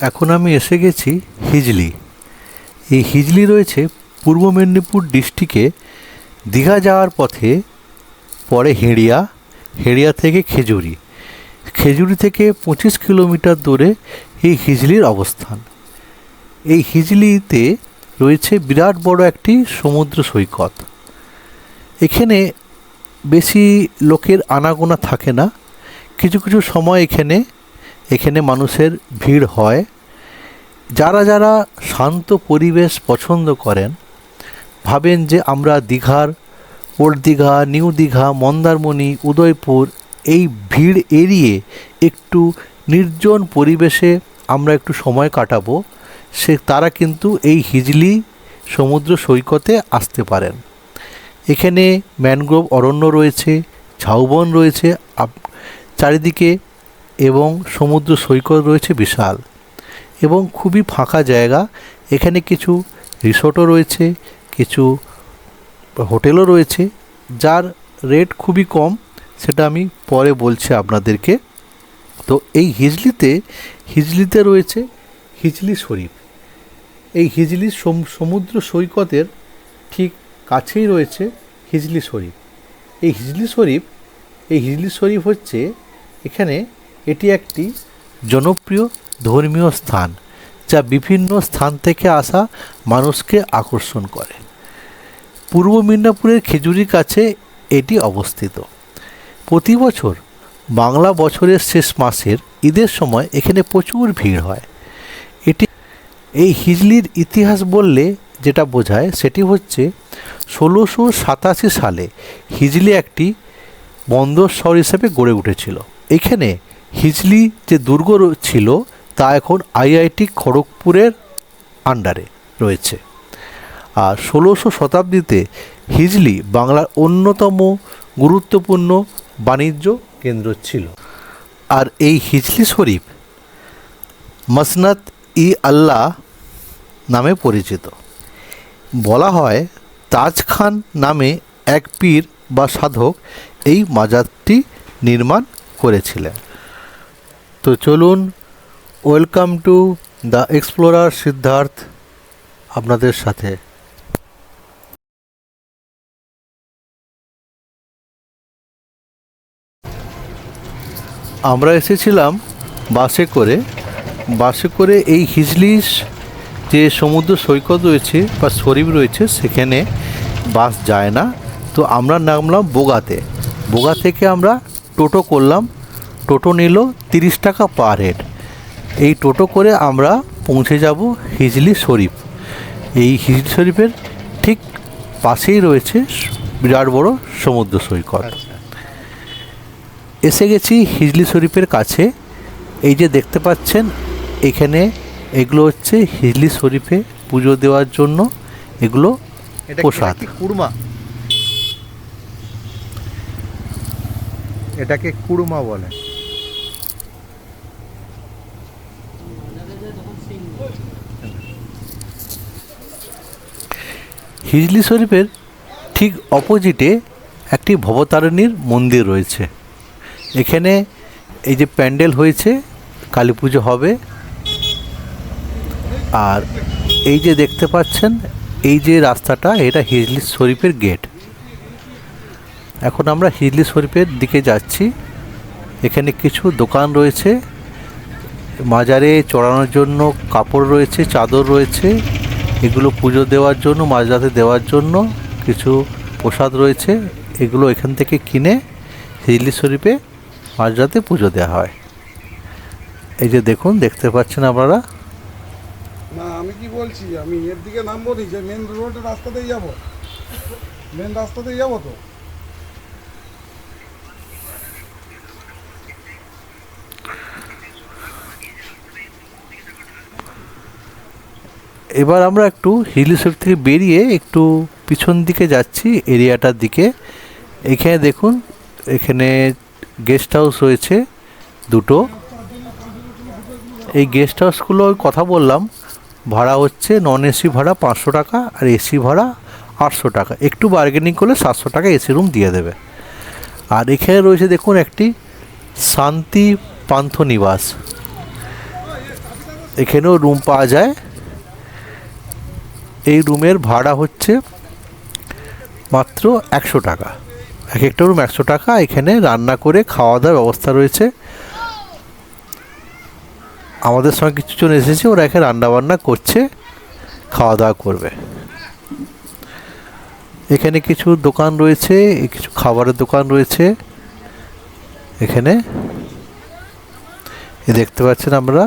এখন আমি এসে গেছি হিজলি। এই হিজলি রয়েছে পূর্ব মেদিনীপুর ডিস্ট্রিক্টে। দীঘা যাওয়ার পথে, পরে হেঁড়িয়া হেঁড়িয়া থেকে খেজুরি। খেজুরি থেকে পঁচিশ কিলোমিটার দূরে এই হিজলির অবস্থান। এই হিজলিতে রয়েছে বিরাট বড় একটি সমুদ্র সৈকত। এখানে বেশি লোকের আনাগোনা থাকে না। কিছু কিছু সময় এখানে এখানে মানুষের ভিড় হয়। যারা যারা শান্ত পরিবেশ পছন্দ করেন, ভাবেন যে আমরা দীঘার ওল্ড দীঘা নিউ দীঘা মন্দারমণি, উদয়পুর এই ভিড় এড়িয়ে একটু নির্জন পরিবেশে আমরা একটু সময় কাটাবো, সে তারা কিন্তু এই হিজলি সমুদ্র সৈকতে আসতে পারেন। এখানে ম্যানগ্রোভ অরণ্য রয়েছে, ঝাউবন রয়েছে চারিদিকে এবং সমুদ্র সৈকত রয়েছে বিশাল এবং খুবই ফাঁকা জায়গা। এখানে কিছু রিসোর্টও রয়েছে, কিছু হোটেলও রয়েছে, যার রেট খুবই কম, সেটা আমি পরে বলছি আপনাদেরকে। তো এই হিজলিতে হিজলিতে রয়েছে হিজলি শরীফ। এই হিজলি সম- সমুদ্র সৈকতের ঠিক কাছেই রয়েছে হিজলি শরীফ। এই হিজলি শরীফ, এই হিজলি শরীফ হচ্ছে এখানে এটি একটি জনপ্রিয় ধর্মীয় স্থান, যা বিভিন্ন স্থান থেকে আসা মানুষকে আকর্ষণ করে। পূর্ব মিদনাপুরের খেজুরির কাছে এটি অবস্থিত। প্রতি বছর বাংলা বছরের শেষ মাসের ঈদের সময় এখানে প্রচুর ভিড় হয়। এটি এই হিজলির ইতিহাস বললে যেটা বোঝায় সেটি হচ্ছে ষোলোশো সাতাশি সালে হিজলি একটি বন্দর শহর হিসেবে গড়ে উঠেছিল। এখানে হিজলি যে দুর্গ ছিল, তা এখন আইআইটি খড়গপুরের আন্ডারে রয়েছে। আর ষোলোশো শতাব্দীতে হিজলি বাংলার অন্যতম গুরুত্বপূর্ণ বাণিজ্য কেন্দ্র ছিল। আর এই হিজলি শরীফ মসনাত ই আল্লাহ নামে পরিচিত। বলা হয়, তাজ খান নামে এক পীর বা সাধক এই মাজারটি নির্মাণ করেছিলেন। তো চলুন welcome to the explorer Siddharth আপনাদের সাথে। আমরা এসেছিলাম বাসে করে। বাসে করে এই হিজলিস যে সমুদ্র সৈকত রয়েছে বা শরীফ রয়েছে, সেখানে বাস যায় না। তো আমরা নামলাম বোগাতে। বোগা থেকে আমরা টোটো করলাম টোটো নিল তিরিশ টাকা পার হেড এই টোটো করে আমরা পৌঁছে যাব হিজলি শরীফ। এই হিজলি শরীফের ঠিক পাশেই রয়েছে বিরাট বড় সমুদ্র সৈকত। এসে গেছি হিজলি শরীফের কাছে। এই যে দেখতে পাচ্ছেন এখানে এগুলো হচ্ছে হিজলি শরীফে পুজো দেওয়ার জন্য এগুলো প্রসাদ। কি কুড়মা এটাকে কুড়মা বলে। হিজলি শরীফের ঠিক অপোজিটে একটি ভবতারিণীর মন্দির রয়েছে। এখানে এই যে প্যান্ডেল হয়েছে, কালী পুজো হবে। আর এই যে দেখতে পাচ্ছেন, এই যে রাস্তাটা, এটা হিজলি শরীফের গেট। এখন আমরা হিজলি শরীফের দিকে যাচ্ছি। এখানে কিছু দোকান রয়েছে। মাজারে চড়ানোর জন্য কাপড় রয়েছে, চাদর রয়েছে। এগুলো পুজো দেওয়ার জন্য, মাঝরাতে দেওয়ার জন্য কিছু প্রসাদ রয়েছে। এগুলো এখান থেকে কিনে হিজলি শরীফে মাঝরাতে পুজো দেওয়া হয়। এই যে দেখুন, দেখতে পাচ্ছেন আপনারা? না, আমি কি বলছি, আমি এর দিকে নামবো নি, যে মেন রোডের রাস্তাতেই যাব। মেন রাস্তাতেই যাব তো? এবার আমরা একটু হিলি শরীফ থেকে বেরিয়ে একটু পিছন দিকে যাচ্ছি এরিয়াটার দিকে। এখানে দেখুন, এখানে গেস্ট হাউস রয়েছে দুটো। এই গেস্ট হাউসগুলো কথা বললাম, ভাড়া হচ্ছে নন এসি ভাড়া পাঁচশো টাকা আর এসি ভাড়া আটশো টাকা। একটু বার্গেনিং করলে সাতশো টাকা এসি রুম দিয়ে দেবে। আর এখানে রয়েছে দেখুন একটি শান্তি পান্থ নিবাস এখানেও রুম পাওয়া যায়। এই রুমের ভাড়া হচ্ছে মাত্র একশো টাকা। এক একটা রুম একশো টাকা, এখানে রান্না করে খাওয়া দাওয়ার ব্যবস্থা রয়েছে। আমাদের সঙ্গে কিছুজন এসেছে, ওরা এখানে রান্না বান্না করছে খাওয়া দাওয়া করবে। এখানে কিছু দোকান রয়েছে, কিছু খাবারের দোকান রয়েছে, এখানে। দেখতে পাচ্ছেন আমরা।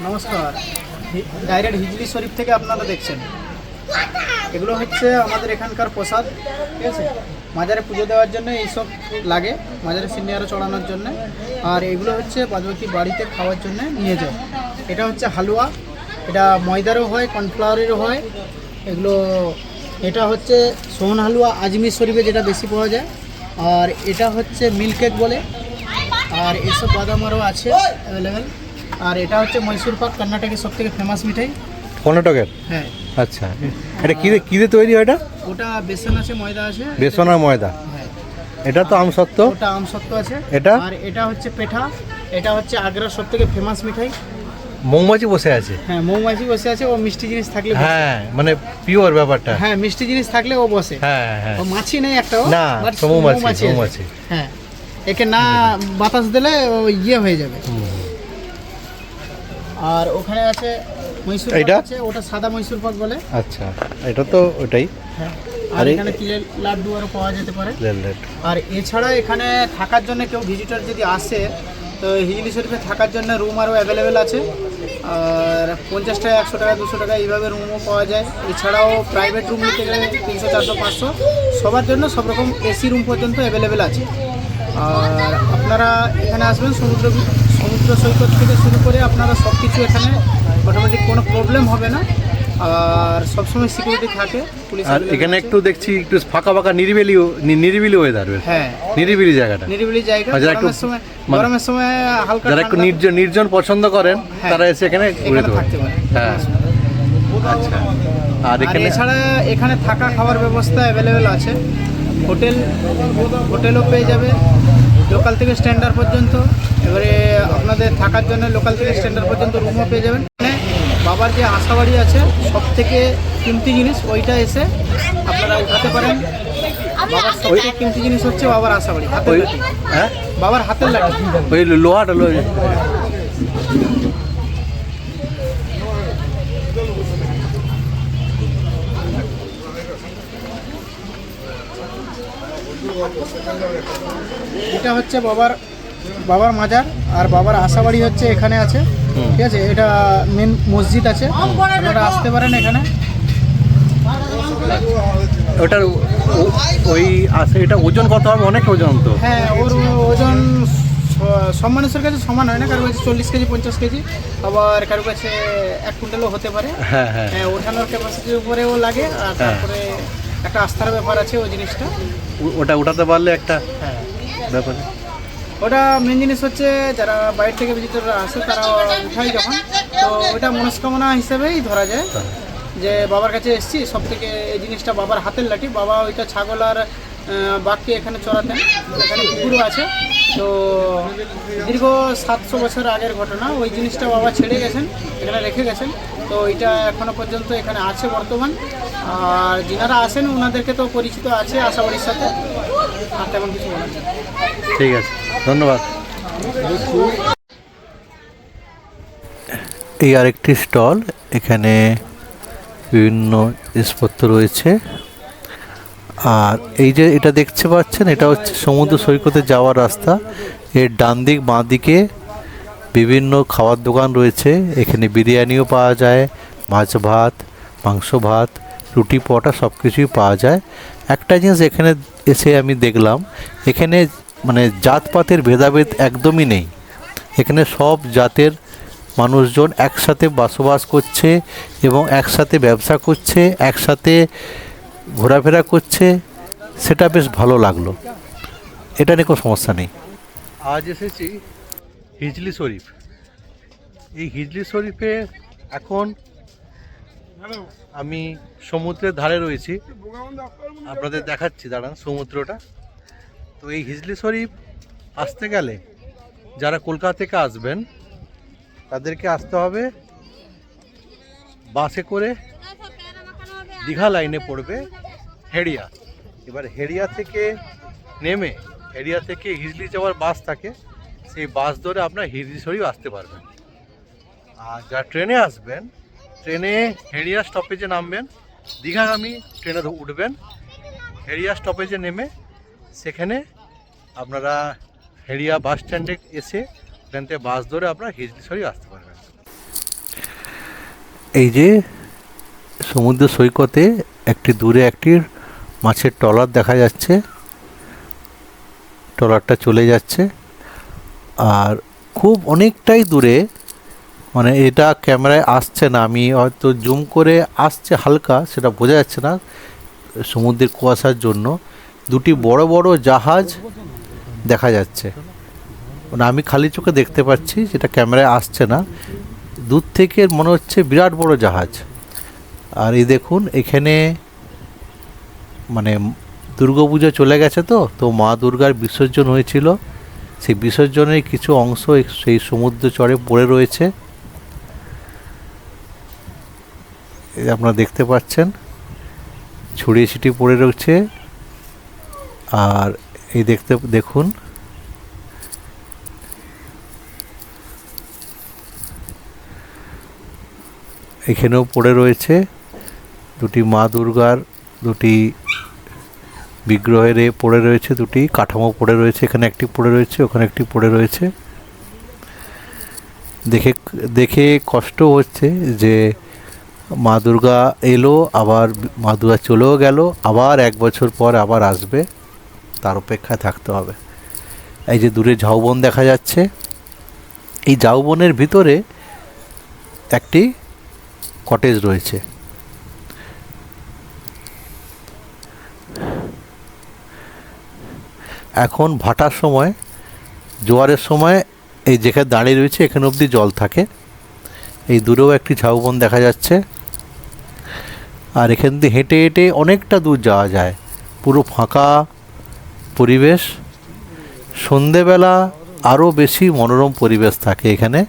নমস্কার। ডাইরেক্ট হিজলি শরীফ থেকে আপনারা দেখছেন। এগুলো হচ্ছে আমাদের এখানকার প্রসাদ, ঠিক আছে? মাজারে পুজো দেওয়ার জন্য এইসব লাগে, মাজারে সিনিয়ারে চড়ানোর জন্য। আর এগুলো হচ্ছে বাদবাকি বাড়িতে খাওয়ার জন্য নিয়ে যায়। এটা হচ্ছে হালুয়া, এটা ময়দারও হয়, কর্নফ্লাওয়ারেরও হয়। এগুলো, এটা হচ্ছে সোহন হালুয়া, আজমির শরীফে যেটা বেশি পাওয়া যায়। আর এটা হচ্ছে মিল্ক কেক বলে। আর এসব বাদাম আরও আছে অ্যাভেলেবেল আর এটা হচ্ছে মৈসুর পাক কর্ণাটকের সব থেকে ফেমাস মিঠাই। কর্ণাটকের? হ্যাঁ। আচ্ছা। এটা কী কী দিয়ে তৈরি হয় এটা? ওটা বেসন আছে ময়দা আছে। বেসন আর ময়দা। হ্যাঁ। এটা তো আমসত্ত্ব ওটা আমসত্ত্ব আছে। এটা? আর এটা হচ্ছে পেঠা। এটা হচ্ছে আগ্রার সব থেকে ফেমাস মিঠাই। মৌমাছি বসে আছে? হ্যাঁ মৌমাছি বসে আছে ও মিষ্টি জিনিস থাকলে হ্যাঁ মানে পিওর ব্যাপারটা। হ্যাঁ মিষ্টি জিনিস থাকলে ও বসে। হ্যাঁ হ্যাঁ। ও মাছি নেই একটাও না, মৌমাছি, মৌমাছি। হ্যাঁ। একে না বাতাস দিলে ও ইয়ে হয়ে যাবে। আর ওখানে আছে মৈসুর এইটা? আছে ওটা সাদা মৈসুর পাক বলে। আচ্ছা এটা তো ওটাই হ্যাঁ আর এখানে তিলের লাড্ডু আরও পাওয়া যেতে পারে। আর এছাড়া এখানে থাকার জন্য কেউ ভিজিটর যদি আসে তো হিজলি শরীফে থাকার জন্য রুম আরও অ্যাভেলেবেল আছে। আর পঞ্চাশ টাকা একশো টাকা দুশো টাকা এইভাবে রুমও পাওয়া যায়। এছাড়াও প্রাইভেট রুম নিতে গেলে তিনশো চারশো পাঁচশো। সবার জন্য সব রকম এসি রুম পর্যন্ত অ্যাভেলেবেল আছে। আর আপনারা এখানে আসবেন সমুদ্র সমুদ্র সৈকত থেকে শুরু করে আপনারা সব কিছু এখানে অটোমেটিক কোনো প্রবলেম হবে না। আর সবসময় সিকিউরিটি থাকে পুলিশ আর এখানে একটু দেখছি একটু ফাঁকা ফাঁকা নিরিবিলি নিরিবিলি ওয়েদার হ্যাঁ। নিরিবিলি জায়গাটা। নিরিবিলি জায়গা একটু গরমের সময় মানে- গরমের সময় হালকা যারা একটু নির্জন নির্জন পছন্দ করেন হ্যাঁ। তারা এসে এখানে ঘুরে থাকতে পারে হ্যাঁ। আচ্ছা। আর আর এখানে এছাড়া এখানে থাকা খাওয়ার ব্যবস্থা অ্যাভেলেবেল আছে। হোটেল হোটেলও পেয়ে যাবে। লোকাল থেকে স্ট্যান্ডার্ড পর্যন্ত এবারে আপনাদের থাকার জন্য লোকাল থেকে স্ট্যান্ডার্ড পর্যন্ত রুমও পেয়ে যাবেন। মানে বাবার যে আশাবাড়ি আছে সব থেকে কিমতি জিনিস ওইটা এসে আপনারা উঠাতে পারেন। বাবার সব থেকে কিমতি জিনিস হচ্ছে বাবার আশাবাড়ি হাতের হ্যাঁ? বাবার হাতের লাঠি। ওই লোহাটা লো এটা হচ্ছে বাবার বাবার মাজার আর বাবার আশাবাড়ি হচ্ছে এখানে আছে। ঠিক আছে? এটা মেন মসজিদ আছে। আপনারা আসতে পারেন এখানে। ওটার ওই আছে এটা ওজন কত হবে? অনেক ওজন তো। হ্যাঁ ওর ওজন সব মানুষের কাছে সমান হয় না। কারও কাছে চল্লিশ কেজি পঞ্চাশ কেজি। আবার কারও কাছে এক কুইন্টালও হতে পারে। হ্যাঁ হ্যাঁ। হ্যাঁ ওঠানোর ক্যাপাসিটির উপরেও লাগে আর তারপরে একটা আস্থার ব্যাপার আছে ওই জিনিসটা। ওটা উঠাতে পারলে একটা হ্যাঁ। ব্যাপার। ওটা মেন জিনিস হচ্ছে যারা বাইরে থেকে ভিজিটররা আসে তারা উঠায় যখন। তো ওটা মনস্কামনা হিসেবেই ধরা যায় যে বাবার কাছে এসেছি সব থেকে এই জিনিসটা বাবার হাতের লাঠি। বাবা ওইটা ছাগল আর বাঘকে এখানে চড়াতেন। এখানে কুকুরও আছে। তো দীর্ঘ সাতশো বছর আগের ঘটনা, ওই জিনিসটা বাবা ছেড়ে গেছেন, এখানে রেখে গেছেন। তো এটা এখনও পর্যন্ত এখানে আছে বর্তমান। আর যিনারা আসেন ওনাদেরকে তো পরিচিত আছে আশাবাড়ির সাথে। আর তেমন কিছু বলার ঠিক আছে, ধন্যবাদ। এই আরেকটি স্টল, এখানে বিভিন্ন জিনিসপত্র রয়েছে। আর এই যে এটা দেখতে পাচ্ছেন, এটা হচ্ছে সমুদ্র সৈকতে যাওয়ার রাস্তা। এর ডান দিক, বাঁ দিকে বিভিন্ন খাবার দোকান রয়েছে। এখানে বিরিয়ানিও পাওয়া যায়, মাছ ভাত, মাংস ভাত, রুটি পটা সব কিছুই পাওয়া যায়। একটা জিনিস এখানে এসে আমি দেখলাম, এখানে মানে জাতপাতের ভেদাভেদ একদমই নেই। এখানে সব জাতের মানুষজন একসাথে বসবাস করছে এবং একসাথে ব্যবসা করছে, একসাথে ঘোরাফেরা করছে, সেটা বেশ ভালো লাগল। এটা নিয়ে কোনো সমস্যা নেই। আজ এসেছি হিজলি শরীফ। এই হিজলি শরীফে এখন আমি সমুদ্রের ধারে রয়েছি। আপনাদের দেখাচ্ছি, দাঁড়ান, সমুদ্রটা। তো এই হিজলি শরীফ আসতে গেলে যারা কলকাতা থেকে আসবেন, তাদেরকে আসতে হবে বাসে করে দীঘা লাইনে পড়বে হেড়িয়া। এবার হেড়িয়া থেকে নেমে, হেড়িয়া থেকে হিজলি যাওয়ার বাস থাকে, সেই বাস ধরে আপনার হিজলিশরীও আসতে পারবেন। আর যা ট্রেনে আসবেন, ট্রেনে হেড়িয়া স্টপেজে নামবেন, দীঘাগামী ট্রেনে উঠবেন, হেড়িয়া স্টপেজে নেমে সেখানে আপনারা হেড়িয়া বাস স্ট্যান্ডে এসে ওখান থেকে বাস ধরে আপনারা হিজলিশরী আসতে পারবেন। এই যে সমুদ্র সৈকতে একটি দূরে একটি মাছের ট্রলার দেখা যাচ্ছে। ট্রলারটা চলে যাচ্ছে। আর খুব অনেকটাই দূরে মানে এটা ক্যামেরায় আসছে না, আমি হয়তো জুম করে আসছে হালকা, সেটা বোঝা যাচ্ছে না সমুদ্রের কুয়াশার জন্য। দুটি বড় বড় জাহাজ দেখা যাচ্ছে। মানে আমি খালি চোখে দেখতে পাচ্ছি যেটা ক্যামেরায় আসছে না। দূর থেকে মনে হচ্ছে বিরাট বড় জাহাজ। আর এই দেখুন, এখানে মানে দুর্গাপুজো চলে গেছে তো তো মা দুর্গার বিসর্জন হয়েছিল। সেই বিসর্জনের কিছু অংশ সেই সমুদ্র চরে পড়ে রয়েছে। আপনারা দেখতে পাচ্ছেন, ছড়িয়ে ছিটিয়ে পড়ে রয়েছে। আর এই দেখতে, দেখুন, এখানেও পড়ে রয়েছে। দুটি মা দুর্গার, দুটি বিগ্রহের এ পড়ে রয়েছে, দুটি কাঠামো পড়ে রয়েছে, এখানে একটি পড়ে রয়েছে, ওখানে একটি পড়ে রয়েছে। দেখে দেখে কষ্ট হচ্ছে যে মা দুর্গা এলো, আবার মা দুর্গা চলেও গেল, আবার এক বছর পর আবার আসবে, তার অপেক্ষায় থাকতে হবে। এই যে দূরে ঝাউবন দেখা যাচ্ছে, এই ঝাউবনের ভিতরে একটি কটেজ রয়েছে। এখন ভাটার সময়, জোয়ারের সময়, এই যেখানে দাঁড়িয়ে রয়েছে, এখানে অবধি জল থাকে। এই দূরেও একটি ঝাউবন দেখা যাচ্ছে। আর এখান দিয়ে হেঁটে হেঁটে অনেকটা দূর যাওয়া যায়। পুরো ফাঁকা পরিবেশ। সন্ধেবেলা আরও বেশি মনোরম পরিবেশ থাকে এখানে।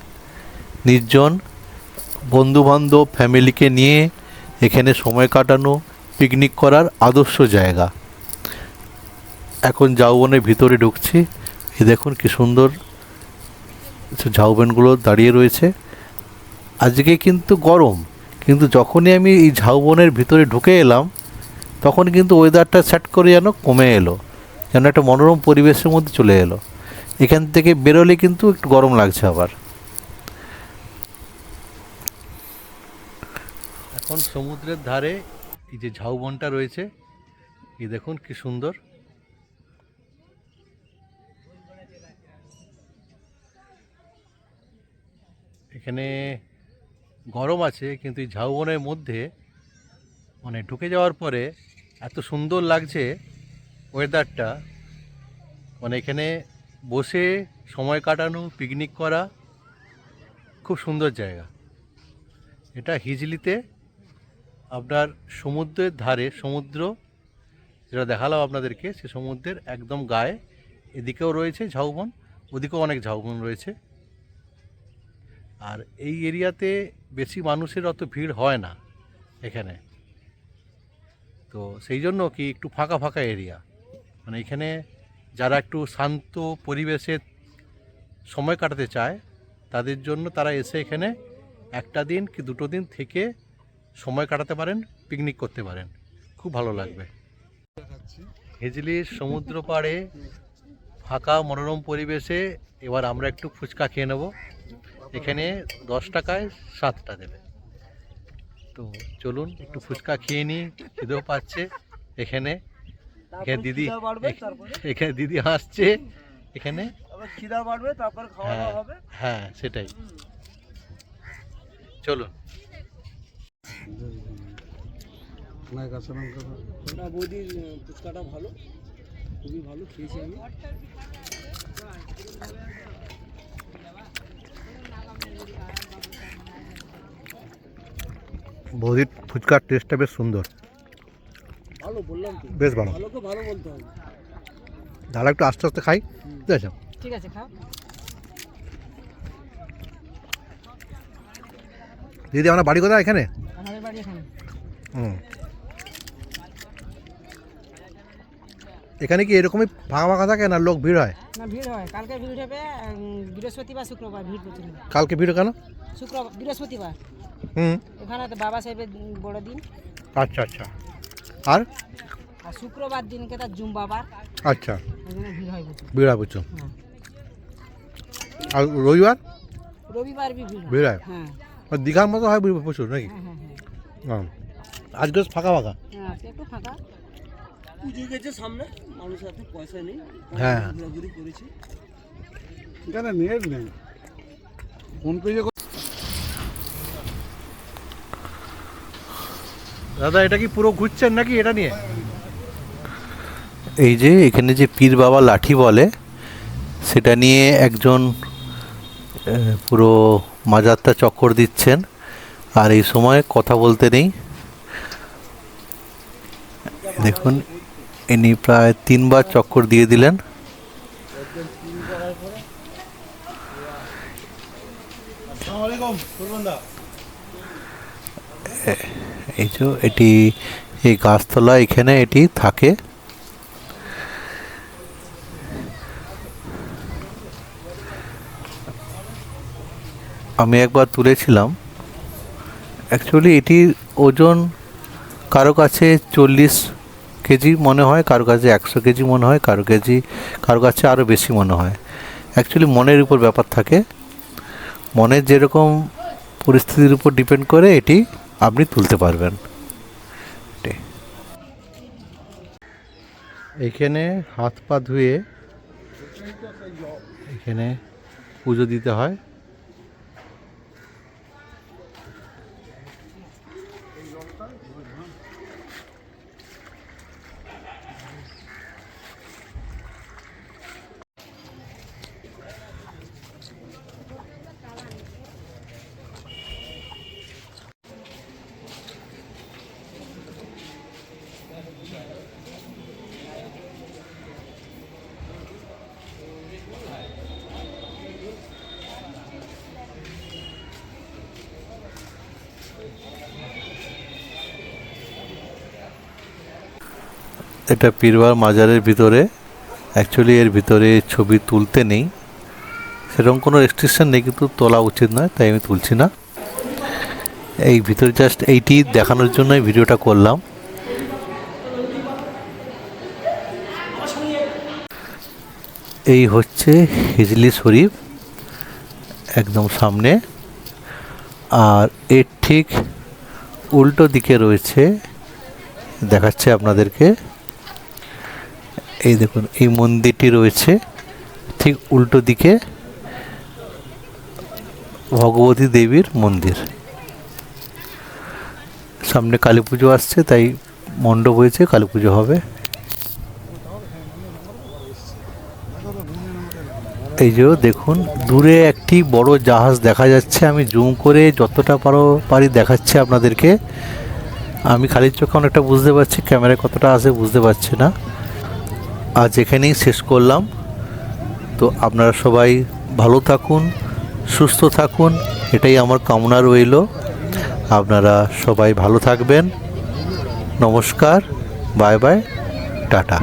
নির্জন বন্ধুবান্ধব, ফ্যামিলিকে নিয়ে এখানে সময় কাটানো, পিকনিক করার আদর্শ জায়গা। এখন ঝাউবনের ভিতরে ঢুকছি। এই দেখুন কি সুন্দর ঝাউবনগুলো দাঁড়িয়ে রয়েছে। আজকে কিন্তু গরম, কিন্তু যখনই আমি এই ঝাউবনের ভিতরে ঢুকে এলাম, তখন কিন্তু ওয়েদারটা সেট করে যেন কমে এলো, যেন একটা মনোরম পরিবেশের মধ্যে চলে এলো। এখান থেকে বেরোলে কিন্তু একটু গরম লাগছে আবার। এখন সমুদ্রের ধারে এই যে ঝাউবনটা রয়েছে, এই দেখুন কি সুন্দর। এখানে গরম আছে, কিন্তু এই ঝাউবনের মধ্যে মানে ঢুকে যাওয়ার পরে এত সুন্দর লাগছে ওয়েদারটা মানে এখানে বসে সময় কাটানো পিকনিক করা খুব সুন্দর জায়গা। এটা হিজলিতে আপনার সমুদ্রের ধারে, সমুদ্র যেটা দেখালাম আপনাদেরকে, সে সমুদ্রের একদম গায়ে। এদিকেও রয়েছে ঝাউবন, ওদিকেও অনেক ঝাউবন রয়েছে। আর এই এরিয়াতে বেশি মানুষের অত ভিড় হয় না এখানে। তো সেই জন্য কি একটু ফাঁকা ফাঁকা এরিয়া। মানে এখানে যারা একটু শান্ত পরিবেশে সময় কাটাতে চায়, তাদের জন্য তারা এসে এখানে একটা দিন কি দুটো দিন থেকে সময় কাটাতে পারেন পিকনিক করতে পারেন। খুব ভালো লাগবে। হিজলির সমুদ্র পাড়ে ফাঁকা মনোরম পরিবেশে এবার আমরা একটু ফুচকা খেয়ে নেব। এখানে দশ টাকায় সাতটা দেবে। তো চলুন একটু ফুচকা খেয়ে নিই খিদেও পাচ্ছে। এখানে এখানে দিদি এখানে দিদি হাসছে। এখানে খিদা বাড়বে তারপর হ্যাঁ হ্যাঁ সেটাই। চলুন। নাই কাছে লঙ্কা না বৌদির ফুচকাটা ভালো খুবই ভালো খেয়েছি আমি। বৌদির ফুচকার টেস্টটা বেশ সুন্দর। ভালো বললাম তো। বেশ ভালো। ভালোকে ভালো বলতে হবে। দাদা একটু আস্তে আস্তে খাই ঠিক আছে? ঠিক আছে খাও দিদি আপনার বাড়ি কোথায় এখানে? আমাদের বাড়ি এখানে। হুম। এখানে কি এরকমই ফাঁকা ফাঁকা থাকে না লোক ভিড় হয়? না ভিড় হয়। কালকে ভিড় হবে বৃহস্পতিবার শুক্রবার ভিড় প্রচুর। কালকে ভিড় কেন? শুক্রবার বৃহস্পতিবার। হুম। ওখানে তো বাবা সাহেবের বড় দিন। আচ্ছা আচ্ছা। আর? আর শুক্রবার দিনকে তার জুম বাবার। আচ্ছা। ওই ভিড় হয় প্রচুর। বুঝছ হ্যাঁ আর রবিবার? রবিবার বি ভিড় হয়। ভিড় হয়? হ্যাঁ। আর দীঘার মতো হয় প্রচুর নাকি? হ্যাঁ হ্যাঁ হ্যাঁ। হ্যাঁ আজকে ফাঁকা ফাঁকা? হ্যাঁ আজকে একটু ফাঁকা। পুজো গেছে সামনে মানুষের হাতে পয়সা নেই। হ্যাঁ। ঘোরাঘুরি করেছি। এখানে নেট নেই। ফোন পে দাদা এটা কি পুরো ঘুরছেন নাকি এটা নিয়ে? এই যে এখানে যে পীর বাবা লাঠি বলে সেটা নিয়ে একজন পুরো মাজারটা চক্কর দিচ্ছেন। আর এই সময় কথা বলতে নেই। দেখুন ইনি প্রায় তিনবার চক্কর দিয়ে দিলেন। এই যে এটি, এই গাছতলা এখানে এটি থাকে। আমি একবার তুলেছিলাম। অ্যাকচুয়ালি এটির ওজন কারও কাছে চল্লিশ কেজি মনে হয়, কারও কাছে একশো কেজি মনে হয়, কারও কেজি, কারও কাছে আরও বেশি মনে হয়। অ্যাকচুয়ালি মনের উপর ব্যাপার থাকে। মনের যেরকম পরিস্থিতির উপর ডিপেন্ড করে এটি। আপনি তুলতে পারবেন। এখানে হাত পা ধুয়ে এখানে পুজো দিতে হয়। এটা পীরবার মাজারের ভিতরে। অ্যাকচুয়ালি এর ভিতরে ছবি তুলতে নেই। সেরকম কোনো রেস্ট্রিকশন নেই, কিন্তু তোলা উচিত নয়, তাই আমি তুলছি না। এই ভিতরে জাস্ট এইটি দেখানোর জন্যই ভিডিওটা করলাম। এই হচ্ছে হিজলি শরীফ, একদম সামনে। আর এর ঠিক উল্টো দিকে রয়েছে, দেখাচ্ছে আপনাদেরকে। এই দেখুন, এই মন্দিরটি রয়েছে ঠিক উল্টো দিকে ভগবতী দেবীর মন্দির। সামনে কালী পুজো আসছে, তাই মণ্ডপ হয়েছে, কালী পুজো হবে। এই যে দেখুন, দূরে একটি বড় জাহাজ দেখা যাচ্ছে, আমি জুম করে যতটা পারো পারি দেখাচ্ছি আপনাদেরকে। আমি খালি চোখে অনেকটা বুঝতে পারছি, ক্যামেরায় কতটা আসে বুঝতে পারছি না। আজ এখানেই শেষ করলাম। তো আপনারা সবাই ভালো থাকুন, সুস্থ থাকুন, এটাই আমার কামনা রইল। আপনারা সবাই ভালো থাকবেন। নমস্কার, বাই বাই, টাটা।